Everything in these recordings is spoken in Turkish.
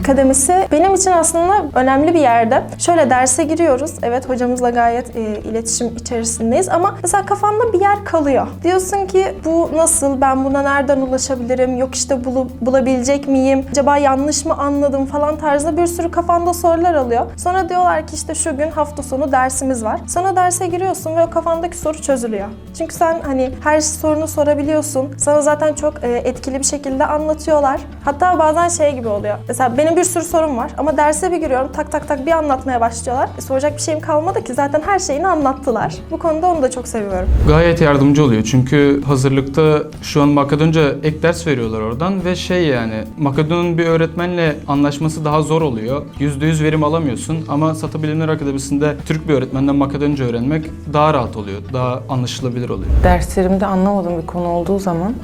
Akademisi benim için aslında önemli bir yerde. Şöyle derse giriyoruz. Evet hocamızla gayet e, iletişim içerisindeyiz ama mesela kafanda bir yer kalıyor. Diyorsun ki bu nasıl? Ben buna nereden ulaşabilirim? Yok işte bulu, bulabilecek miyim? Acaba yanlış mı anladım falan tarzda bir sürü kafanda sorular alıyor. Sonra diyorlar ki işte şu gün hafta sonu dersimiz var. Sonra derse giriyorsun ve o kafandaki soru çözülüyor. Çünkü sen hani her sorunu sorabiliyorsun. Sana zaten çok e, etkili bir şekilde anlatıyorlar. Hatta bazen şey gibi oluyor. Mesela benim bir sürü sorum var ama derse bir giriyorum tak tak tak bir anlatmaya başlıyorlar. E, soracak bir şeyim kalmadı ki zaten her şeyini anlattılar. Bu konuda onu da çok seviyorum. Gayet yardımcı oluyor çünkü hazırlıkta şu an Makedonca ek ders veriyorlar oradan ve şey yani Makedon'un bir öğretmenle anlaşması daha zor oluyor. %100 verim alamıyorsun ama Satı Bilimler Akademisi'nde Türk bir öğretmenden Makedonca öğrenmek daha rahat oluyor, daha anlaşılabilir oluyor. Derslerimde anlamadığım bir konu olduğu zaman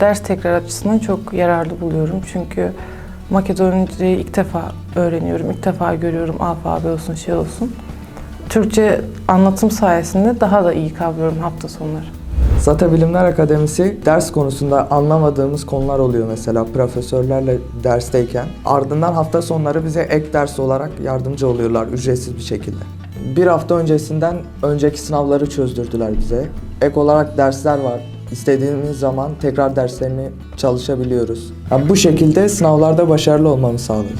ders tekrar açısından çok yararlı buluyorum. Çünkü Makedoncayı ilk defa öğreniyorum, ilk defa görüyorum alfabe olsun şey olsun. Türkçe anlatım sayesinde daha da iyi kavruyorum hafta sonları. Zata Bilimler Akademisi ders konusunda anlamadığımız konular oluyor mesela profesörlerle dersteyken. Ardından hafta sonları bize ek ders olarak yardımcı oluyorlar ücretsiz bir şekilde. Bir hafta öncesinden önceki sınavları çözdürdüler bize. Ek olarak dersler var. İstediğimiz zaman tekrar derslerini çalışabiliyoruz. Yani bu şekilde sınavlarda başarılı olmamı sağlıyor.